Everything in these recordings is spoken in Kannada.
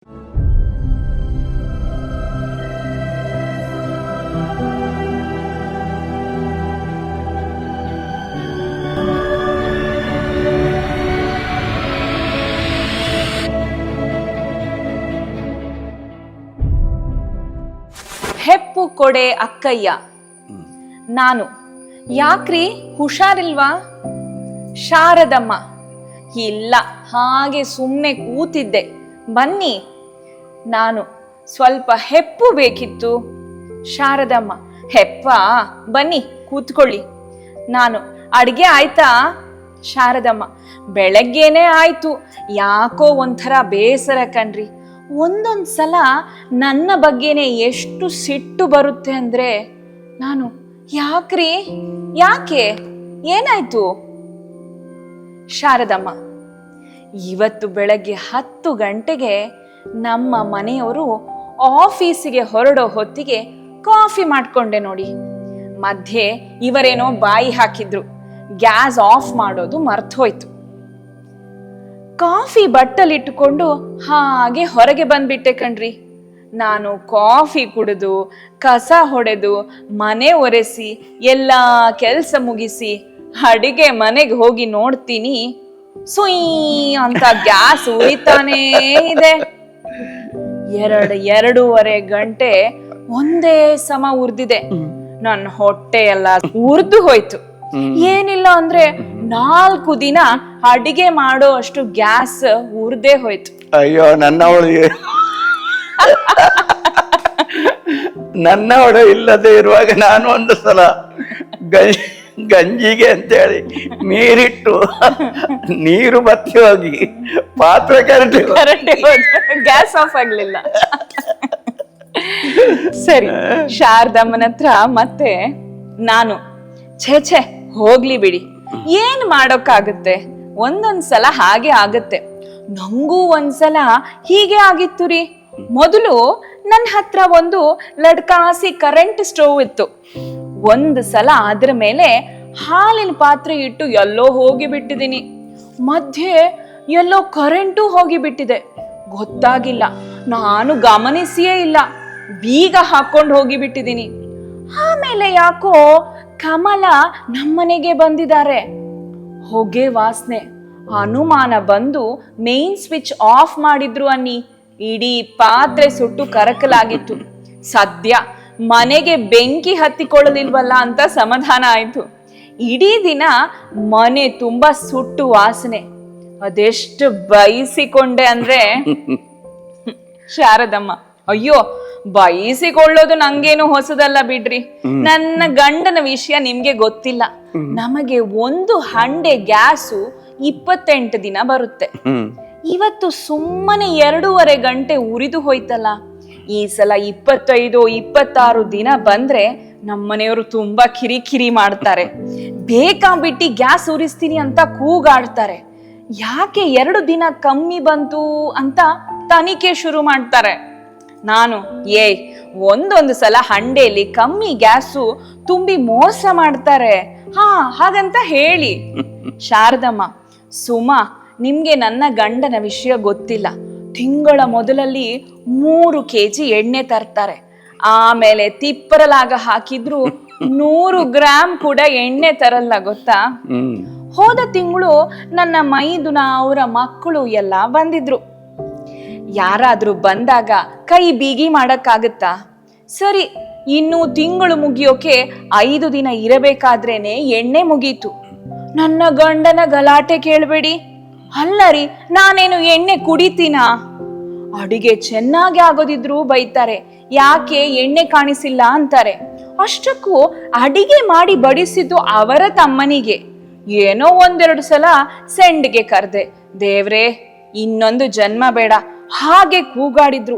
ಹೆಪ್ಪು ಕೊಡೆ ಅಕ್ಕಯ್ಯ. ನಾನು. ಯಾಕ್ರಿ? ಹುಷಾರಿಲ್ವಾ? ಶಾರದಮ್ಮ. ಇಲ್ಲ ಹಾಗೆ ಸುಮ್ಮನೆ ಕೂತಿದ್ದೆ. ಬನ್ನಿ. ನಾನು ಸ್ವಲ್ಪ ಹೆಪ್ಪು ಬೇಕಿತ್ತು. ಶಾರದಮ್ಮ, ಹೆಪ್ಪ, ಬನ್ನಿ, ಕೂತ್ಕೊಳ್ಳಿ. ನಾನು ಅಡಿಗೆ ಆಯ್ತಾ? ಶಾರದಮ್ಮ, ಬೆಳಗ್ಗೆನೆ ಆಯ್ತು. ಯಾಕೋ ಒಂಥರ ಬೇಸರ ಕಣ್ರಿ. ಒಂದೊಂದು ಸಲ ನನ್ನ ಬಗ್ಗೆನೆ ಎಷ್ಟು ಸಿಟ್ಟು ಬರುತ್ತೆ ಅಂದ್ರೆ, ನಾನು ಯಾಕ್ರಿ? ಯಾಕೆ? ಏನಾಯ್ತು? ಶಾರದಮ್ಮ, ಇವತ್ತು ಬೆಳಗ್ಗೆ ಹತ್ತು ಗಂಟೆಗೆ ನಮ್ಮ ಮನೆಯವರು ಆಫೀಸಿಗೆ ಹೊರಡೋ ಹೊತ್ತಿಗೆ ಕಾಫಿ ಮಾಡ್ಕೊಂಡೆ ನೋಡಿ. ಮಧ್ಯೆ ಇವರೇನೋ ಬಾಯಿ ಹಾಕಿದ್ರು. ಗ್ಯಾಸ್ ಆಫ್ ಮಾಡೋದು ಮರ್ತೋಯ್ತು. ಕಾಫಿ ಬಟ್ಟಲಿಟ್ಟುಕೊಂಡು ಹಾಗೆ ಹೊರಗೆ ಬಂದ್ಬಿಟ್ಟೆ ಕಣ್ರಿ. ನಾನು ಕಾಫಿ ಕುಡಿದು, ಕಸ ಹೊಡೆದು, ಮನೆ ಒರೆಸಿ, ಎಲ್ಲ ಕೆಲಸ ಮುಗಿಸಿ, ಅಡಿಗೆ ಮನೆಗೆ ಹೋಗಿ ನೋಡ್ತೀನಿ. ಸುಯ್ ಅಂತ ಗ್ಯಾಸ್ ಉರಿತಾನೇ ಇದೆ. ಎರಡು ಎರಡೂವರೆ ಗಂಟೆ ಒಂದೇ ಸಮ ಉರ್ದಿದೆ. ನನ್ನ ಹೊಟ್ಟೆ ಎಲ್ಲ ಉರ್ದು ಹೋಯ್ತು. ಏನಿಲ್ಲ ಅಂದ್ರೆ ನಾಲ್ಕು ದಿನ ಅಡಿಗೆ ಮಾಡೋ ಅಷ್ಟು ಗ್ಯಾಸ್ ಉರ್ದೇ ಹೋಯ್ತು. ಅಯ್ಯೋ ನನ್ನವಳಿಗೆ. ನನ್ನವಳು ಇಲ್ಲದೆ ಇರುವಾಗ ನಾನು ಒಂದು ಸಲ ಗಂಜಿ ಗಂಜಿಗೆ ಅಂತೇಳಿ ನೀರಿಟ್ಟು ನೀರು ಬತ್ತಿ ಹೋಗಿ ಪಾತ್ರೆ ಕರೆಂಟ್ ಕರೆಂಟ್ ಗ್ಯಾಸ್ ಆಫ್ ಆಗ್ಲಿಲ್ಲ. ಸರಿ ಶಾರದಮ್ಮನ ಹತ್ರ ಮತ್ತೆ ನಾನು ಛೇ ಛೇ ಹೋಗ್ಲಿ ಬಿಡಿ. ಏನ್ ಮಾಡೋಕ್ಕಾಗುತ್ತೆ? ಒಂದೊಂದ್ ಸಲ ಹಾಗೆ ಆಗತ್ತೆ. ನಂಗೂ ಒಂದ್ಸಲ ಹೀಗೆ ಆಗಿತ್ತು ರೀ. ಮೊದಲು ನನ್ನ ಹತ್ರ ಒಂದು ಲಡ್ಕಾಸಿ ಕರೆಂಟ್ ಸ್ಟೋವ್ ಇತ್ತು. ಒಂದು ಸಲ ಅದ್ರ ಮೇಲೆ ಹಾಲಿನ ಪಾತ್ರೆ ಇಟ್ಟು ಎಲ್ಲೋ ಹೋಗಿ ಬಿಟ್ಟಿದ್ದೀನಿ. ಮಧ್ಯೆ ಎಲ್ಲೋ ಕರೆಂಟು ಹೋಗಿ ಬಿಟ್ಟಿದೆ. ಗೊತ್ತಾಗಿಲ್ಲ. ನಾನು ಗಮನಿಸಿಯೇ ಇಲ್ಲ. ಬೀಗ ಹಾಕೊಂಡು ಹೋಗಿ ಬಿಟ್ಟಿದ್ದೀನಿ. ಆಮೇಲೆ ಯಾಕೋ ಕಮಲ ನಮ್ಮನೆಗೆ ಬಂದಿದ್ದಾರೆ. ಹೊಗೆ ವಾಸನೆ. ಅನುಮಾನ ಬಂದು ಮೇನ್ ಸ್ವಿಚ್ ಆಫ್ ಮಾಡಿದ್ರು ಅನ್ನಿ. ಇಡೀ ಪಾತ್ರೆ ಸುಟ್ಟು ಕರಕಲಾಗಿತ್ತು. ಸದ್ಯ ಮನೆಗೆ ಬೆಂಕಿ ಹತ್ತಿಕೊಳ್ಳಲಿಲ್ವಲ್ಲ ಅಂತ ಸಮಾಧಾನ ಆಯ್ತು. ಇಡೀ ದಿನ ಮನೆ ತುಂಬಾ ಸುಟ್ಟು ವಾಸನೆ. ಅದೆಷ್ಟು ಬಯಸಿಕೊಂಡೆ ಅಂದ್ರೆ ಶಾರದಮ್ಮ ಅಯ್ಯೋ ಬಯಸಿಕೊಳ್ಳೋದು ನಂಗೇನು ಹೊಸದಲ್ಲ ಬಿಡ್ರಿ. ನನ್ನ ಗಂಡನ ವಿಷಯ ನಿಮ್ಗೆ ಗೊತ್ತಿಲ್ಲ. ನಮಗೆ ಒಂದು ಹಂಡೆ ಗ್ಯಾಸು ಇಪ್ಪತ್ತೆಂಟು ದಿನ ಬರುತ್ತೆ. ಇವತ್ತು ಸುಮ್ಮನೆ ಎರಡೂವರೆ ಗಂಟೆ ಉರಿದು ಹೋಯ್ತಲ್ಲ. ಈ ಸಲ ಇಪ್ಪತ್ತೈದು ಇಪ್ಪತ್ತಾರು ದಿನ ಬಂದ್ರೆ ನಮ್ಮನೆಯವರು ತುಂಬಾ ಕಿರಿಕಿರಿ ಮಾಡ್ತಾರೆ. ಬೇಕಾಬಿಟ್ಟಿ ಗ್ಯಾಸ್ ಉರಿಸ್ತೀನಿ ಅಂತ ಕೂಗಾಡ್ತಾರೆ. ಯಾಕೆ ಎರಡು ದಿನ ಕಮ್ಮಿ ಬಂತು ಅಂತ ತನಿಖೆ ಶುರು ಮಾಡ್ತಾರೆ. ನಾನು ಏ ಒಂದೊಂದು ಸಲ ಹಂಡೆಯಲ್ಲಿ ಕಮ್ಮಿ ಗ್ಯಾಸು ತುಂಬಿ ಮೋಸ ಮಾಡ್ತಾರೆ. ಹಾ ಹಾಗಂತ ಹೇಳಿ. ಶಾರದಮ್ಮ ಸುಮಾ ನಿಮ್ಗೆ ನನ್ನ ಗಂಡನ ವಿಷಯ ಗೊತ್ತಿಲ್ಲ. ತಿಂಗಳ ಮೊದಲಲ್ಲಿ ಮೂರು ಕೆ ಜಿ ಎಣ್ಣೆ ತರ್ತಾರೆ. ಆಮೇಲೆ ತಿಪ್ಪರಲಾಗ ಹಾಕಿದ್ರು ನೂರು ಗ್ರಾಮ್ ಕೂಡ ಎಣ್ಣೆ ತರಲ್ಲ ಗೊತ್ತಾ? ಹೋದ ತಿಂಗಳು ನನ್ನ ಮೈದುನ ಅವರ ಮಕ್ಕಳು ಎಲ್ಲ ಬಂದಿದ್ರು. ಯಾರಾದ್ರೂ ಬಂದಾಗ ಕೈ ಬೀಗಿ ಮಾಡಕ್ಕಾಗತ್ತಾ? ಸರಿ ಇನ್ನು ತಿಂಗಳು ಮುಗಿಯೋಕೆ ಐದು ದಿನ ಇರಬೇಕಾದ್ರೇನೆ ಎಣ್ಣೆ ಮುಗೀತು. ನನ್ನ ಗಂಡನ ಗಲಾಟೆ ಕೇಳಬೇಡಿ. ಅಲ್ಲ ರೀ ನಾನೇನು ಎಣ್ಣೆ ಕುಡಿತೀನಾ? ಅಡಿಗೆ ಚೆನ್ನಾಗಿ ಆಗೋದಿದ್ರು ಬೈತಾರೆ ಯಾಕೆ ಎಣ್ಣೆ ಕಾಣಿಸಿಲ್ಲ ಅಂತಾರೆ. ಅಷ್ಟಕ್ಕೂ ಅಡಿಗೆ ಮಾಡಿ ಬಡಿಸಿದ್ದು ಅವರ ತಮ್ಮನಿಗೆ. ಏನೋ ಒಂದೆರಡು ಸಲ ಸೆಂಡ್ಗೆ ಕರೆದೆ ದೇವ್ರೆ ಇನ್ನೊಂದು ಜನ್ಮ ಬೇಡ ಹಾಗೆ ಕೂಗಾಡಿದ್ರು.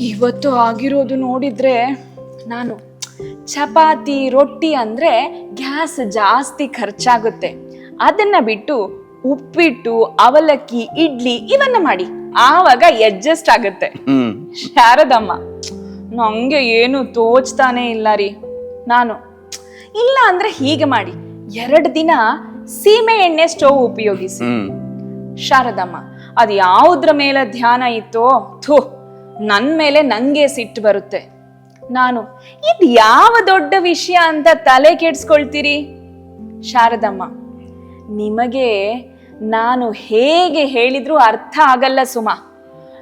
ಇವತ್ತು ಆಗಿರೋದು ನೋಡಿದ್ರೆ ನಾನು ಚಪಾತಿ ರೊಟ್ಟಿ ಅಂದ್ರೆ ಗ್ಯಾಸ್ ಜಾಸ್ತಿ ಖರ್ಚಾಗುತ್ತೆ. ಅದನ್ನ ಬಿಟ್ಟು ಉಪ್ಪಿಟ್ಟು ಅವಲಕ್ಕಿ ಇಡ್ಲಿ ಇವನ್ನ ಮಾಡಿ. ಆವಾಗ ಅಡ್ಜಸ್ಟ್ ಆಗುತ್ತೆ. ಶಾರದಮ್ಮ ನಂಗೆ ಏನು ತೋಚ್ತಾನೆ ಇಲ್ಲ ರೀ. ನಾನು ಇಲ್ಲ ಅಂದ್ರೆ ಹೀಗೆ ಮಾಡಿ. ಎರಡು ದಿನ ಸೀಮೆ ಎಣ್ಣೆ ಸ್ಟೋವ್ ಉಪಯೋಗಿಸಿ. ಶಾರದಮ್ಮ ಅದು ಯಾವುದ್ರ ಮೇಲೆ ಧ್ಯಾನ ಇತ್ತೋ ಥು ನನ್ ಮೇಲೆ ನಂಗೆ ಸಿಟ್ಟು ಬರುತ್ತೆ. ನಾನು ಇದು ಯಾವ ದೊಡ್ಡ ವಿಷಯ ಅಂತ ತಲೆ ಕೆಡ್ಸ್ಕೊಳ್ತೀರಿ? ಶಾರದಮ್ಮ ನಿಮಗೆ ನಾನು ಹೇಗೆ ಹೇಳಿದ್ರೂ ಅರ್ಥ ಆಗಲ್ಲ ಸುಮ.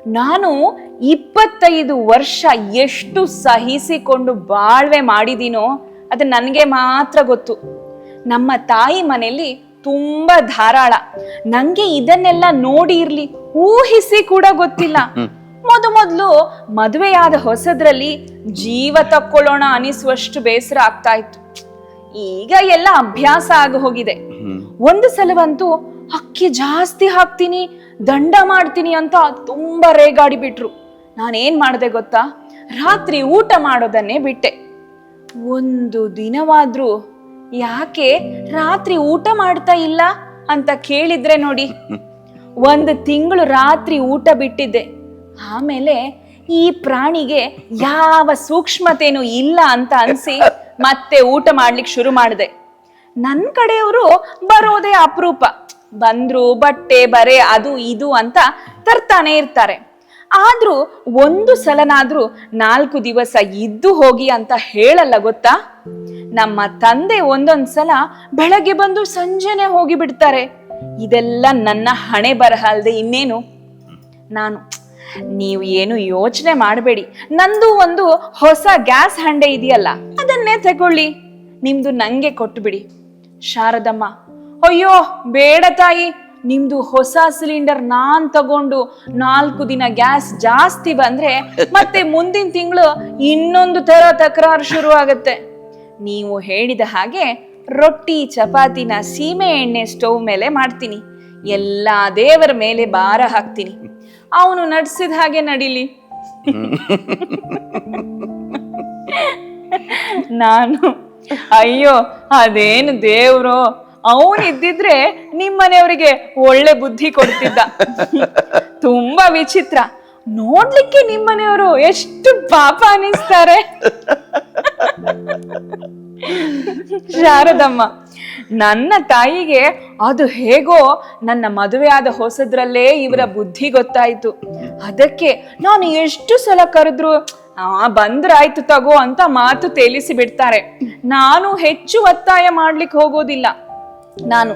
ನಾನು ಇಪ್ಪತ್ತೈದು ವರ್ಷ ಎಷ್ಟು ಸಹಿಸಿಕೊಂಡು ಬಾಳ್ವೆ ಮಾಡಿದೀನೋ ಅದು ನನಗೆ ಮಾತ್ರ ಗೊತ್ತು. ನಮ್ಮ ತಾಯಿ ಮನೆಯಲ್ಲಿ ತುಂಬಾ ಧಾರಾಳ. ನಂಗೆ ಇದನ್ನೆಲ್ಲ ನೋಡಿ ಇರ್ಲಿ ಊಹಿಸಿ ಕೂಡ ಗೊತ್ತಿಲ್ಲ. ಮೊದ ಮೊದಲು ಮದುವೆಯಾದ ಹೊಸದ್ರಲ್ಲಿ ಜೀವ ತಕ್ಕೊಳ್ಳೋಣ ಅನಿಸುವಷ್ಟು ಬೇಸರ ಆಗ್ತಾ ಇತ್ತು. ಈಗ ಎಲ್ಲ ಅಭ್ಯಾಸ ಆಗಿ ಹೋಗಿದೆ. ಒಂದು ಸಲವಂತೂ ಅಕ್ಕಿ ಜಾಸ್ತಿ ಹಾಕ್ತೀನಿ, ದಂಡ ಮಾಡ್ತೀನಿ ಅಂತ ತುಂಬಾ ರೇಗಾಡಿ ಬಿಟ್ರು. ನಾನೇನ್ ಮಾಡಿದೆ ಗೊತ್ತಾ? ರಾತ್ರಿ ಊಟ ಮಾಡೋದನ್ನೇ ಬಿಟ್ಟೆ. ಒಂದು ದಿನವಾದ್ರೂ ಯಾಕೆ ರಾತ್ರಿ ಊಟ ಮಾಡ್ತಾ ಇಲ್ಲ ಅಂತ ಕೇಳಿದ್ರೆ ನೋಡಿ. ಒಂದು ತಿಂಗಳು ರಾತ್ರಿ ಊಟ ಬಿಟ್ಟಿದ್ದೆ. ಆಮೇಲೆ ಈ ಪ್ರಾಣಿಗೆ ಯಾವ ಸೂಕ್ಷ್ಮತೆನೂ ಇಲ್ಲ ಅಂತ ಅನ್ಸಿ ಮತ್ತೆ ಊಟ ಮಾಡ್ಲಿಕ್ಕೆ ಶುರು ಮಾಡಿದೆ. ನನ್ನ ಕಡೆಯವರು ಬರೋದೇ ಅಪರೂಪ. ಬಂದ್ರು, ಬಟ್ಟೆ, ಬರೆ, ಅದು, ಇದು ಅಂತ ತರ್ತಾನೆ ಇರ್ತಾರೆ. ಆದ್ರೂ ಒಂದು ಸಲನಾದ್ರೂ ನಾಲ್ಕು ದಿವಸ ಇದ್ದು ಹೋಗಿ ಅಂತ ಹೇಳಲ್ಲ ಗೊತ್ತಾ? ನಮ್ಮ ತಂದೆ ಒಂದೊಂದ್ ಸಲ ಬೆಳಗ್ಗೆ ಬಂದು ಸಂಜೆನೆ ಹೋಗಿ ಬಿಡ್ತಾರೆ ಇದೆಲ್ಲ ನನ್ನ ಹಣೆ ಬರಹ ಅಲ್ದೆ ಇನ್ನೇನು? ನಾನು, ನೀವು ಏನು ಯೋಚನೆ ಮಾಡಬೇಡಿ. ನಂದು ಒಂದು ಹೊಸ ಗ್ಯಾಸ್ ಹಂಡೆ ಇದೆಯಲ್ಲ, ಅದನ್ನೇ ತಗೊಳ್ಳಿ. ನಿಮ್ದು ನಂಗೆ ಕೊಟ್ಟು ಬಿಡಿ ಶಾರದಮ್ಮ ಅಯ್ಯೋ, ಬೇಡ ತಾಯಿ. ನಿಮ್ದು ಹೊಸ ಸಿಲಿಂಡರ್ ನಾನ್ ತಗೊಂಡು ನಾಲ್ಕು ದಿನ ಗ್ಯಾಸ್ ಜಾಸ್ತಿ ಬಂದ್ರೆ ಮತ್ತೆ ಮುಂದಿನ ತಿಂಗಳು ಇನ್ನೊಂದು ತರ ತಕರಾರು ಶುರು ಆಗತ್ತೆ ನೀವು ಹೇಳಿದ ಹಾಗೆ ರೊಟ್ಟಿ, ಚಪಾತಿನ ಸೀಮೆ ಎಣ್ಣೆ ಸ್ಟವ್ ಮೇಲೆ ಮಾಡ್ತೀನಿ. ಎಲ್ಲಾ ದೇವರ ಮೇಲೆ ಭಾರ ಹಾಕ್ತೀನಿ. ಅವನು ನಡ್ಸಿದ ಹಾಗೆ ನಡಿಲಿ. ನಾನು, ಅಯ್ಯೋ, ಅದೇನು ದೇವ್ರು. ಅವನ್ ಇದ್ದಿದ್ರೆ ನಿಮ್ಮನೆಯವರಿಗೆ ಒಳ್ಳೆ ಬುದ್ಧಿ ಕೊಡ್ತಿದ್ದ. ತುಂಬಾ ವಿಚಿತ್ರ. ನೋಡ್ಲಿಕ್ಕೆ ನಿಮ್ಮನೆಯವರು ಎಷ್ಟು ಪಾಪ ಅನಿಸ್ತಾರೆ. ಶಾರದಮ್ಮ, ನನ್ನ ತಾಯಿಗೆ ಅದು ಹೇಗೋ ನನ್ನ ಮದುವೆಯಾದ ಹೊಸದ್ರಲ್ಲೇ ಇವರ ಬುದ್ಧಿ ಗೊತ್ತಾಯ್ತು. ಅದಕ್ಕೆ ನಾನು ಎಷ್ಟು ಸಲ ಕರೆದ್ರು, ಆ, ಬಂದ್ರಾಯ್ತು ತಗೋ ಅಂತ ಮಾತು ತೇಲಿಸಿ ಬಿಡ್ತಾರೆ. ನಾನು ಹೆಚ್ಚು ಒತ್ತಾಯ ಮಾಡ್ಲಿಕ್ಕೆ ಹೋಗೋದಿಲ್ಲ. ನಾನು.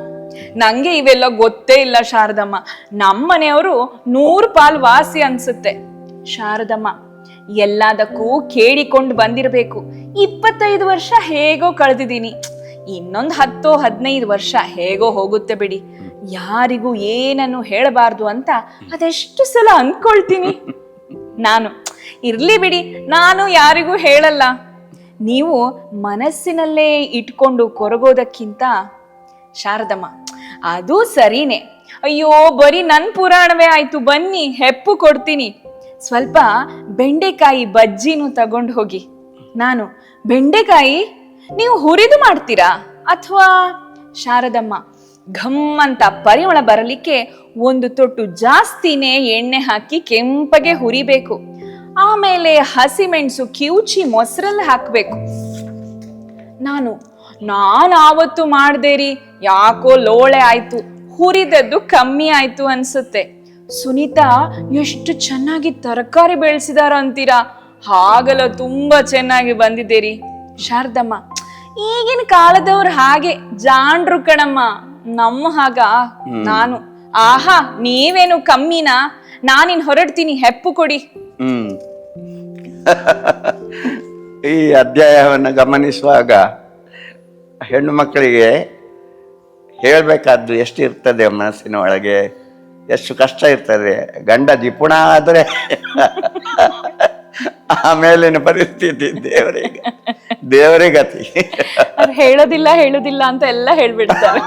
ನಂಗೆ ಇವೆಲ್ಲ ಗೊತ್ತೇ ಇಲ್ಲ ಶಾರದಮ್ಮ. ನಮ್ಮನೆಯವರು ನೂರು ಪಾಲ್ ವಾಸಿ ಅನ್ಸುತ್ತೆ. ಶಾರದಮ್ಮ, ಎಲ್ಲದಕ್ಕೂ ಕೇಳಿಕೊಂಡು ಬಂದಿರಬೇಕು. ಇಪ್ಪತ್ತೈದು ವರ್ಷ ಹೇಗೋ ಕಳೆದಿದ್ದೀನಿ. ಇನ್ನೊಂದು ಹತ್ತು ಹದಿನೈದು ವರ್ಷ ಹೇಗೋ ಹೋಗುತ್ತೆ ಬಿಡಿ. ಯಾರಿಗೂ ಏನನ್ನು ಹೇಳಬಾರ್ದು ಅಂತ ಅದೆಷ್ಟು ಸಲ ಅಂದ್ಕೊಳ್ತೀನಿ ನಾನು, ಇರ್ಲಿ ಬಿಡಿ, ನಾನು ಯಾರಿಗೂ ಹೇಳಲ್ಲ. ನೀವು ಮನಸ್ಸಿನಲ್ಲೇ ಇಟ್ಕೊಂಡು ಕೊರಗೋದಕ್ಕಿಂತ ಶಾರದಮ್ಮ, ಅದು ಸರಿನೇ. ಅಯ್ಯೋ, ಬರೀ ನನ್ನ ಪುರಾಣವೇ ಆಯ್ತು. ಬನ್ನಿ, ಹೆಪ್ಪು ಕೊಡ್ತೀನಿ. ಸ್ವಲ್ಪ ಬೆಂಡೆಕಾಯಿ ಬಜ್ಜಿನೂ ತಗೊಂಡು ಹೋಗಿ. ನಾನು, ಬೆಂಡೆಕಾಯಿ? ನೀವು ಹುರಿದು ಮಾಡ್ತೀರಾ? ಅಥವಾ? ಶಾರದಮ್ಮ ಘಮ್ ಅಂತ ಪರಿಮಳ ಬರಲಿಕ್ಕೆ ಒಂದು ತೊಟ್ಟು ಜಾಸ್ತಿನೇ ಎಣ್ಣೆ ಹಾಕಿ ಕೆಂಪಗೆ ಹುರಿಬೇಕು. ಆಮೇಲೆ ಹಸಿಮೆಣಸು ಕಿವುಚಿ ಮೊಸರಲ್ಲಿ ಹಾಕ್ಬೇಕು. ನಾನು ನಾನು ಆವತ್ತು ಮಾಡ್ದೆ ರೀ ಯಾಕೋ ಲೋಳೆ ಆಯ್ತು ಹುರಿದದ್ದು ಕಮ್ಮಿ ಆಯ್ತು ಅನ್ಸುತ್ತೆ. ಸುನೀತಾ ಎಷ್ಟು ಚೆನ್ನಾಗಿ ತರಕಾರಿ ಬೆಳೆಸಿದಾರ ಅಂತೀರಾ? ಹಾಗಲ್ಲ ತುಂಬಾ ಚೆನ್ನಾಗಿ ಬಂದಿದೆ ರೀ ಶಾರದಮ್ಮ ಈಗಿನ ಕಾಲದವ್ರು ಹಾಗೆ ಜಾಣ್ರು ಕಣಮ್ಮ ನಮ್ಮ ಹಾಗ ನಾನು. ಆಹಾ ನೀವೇನು ಕಮ್ಮಿನಾ? ನಾನಿನ್ ಹೊರಡ್ತೀನಿ ಹೆಪ್ಪು ಕೊಡಿ. ಹ್ಮ್. ಈ ಅಧ್ಯಾಯವನ್ನು ಗಮನಿಸುವಾಗ ಹೆಣ್ಣು ಮಕ್ಕಳಿಗೆ ಹೇಳಬೇಕಾದ್ದು ಎಷ್ಟು ಇರ್ತದೆ ಮನಸ್ಸಿನ ಒಳಗೆ? ಎಷ್ಟು ಕಷ್ಟ ಇರ್ತದೆ? ಗಂಡ ಜಿಪುಣ ಆದರೆ ಆಮೇಲಿನ ಪರಿಸ್ಥಿತಿ ದೇವರಿಗೆ ದೇವರೇ ಗತಿ ಹೇಳೋದಿಲ್ಲ ಹೇಳೋದಿಲ್ಲ ಅಂತ ಎಲ್ಲ ಹೇಳ್ಬಿಡ್ತಾರೆ.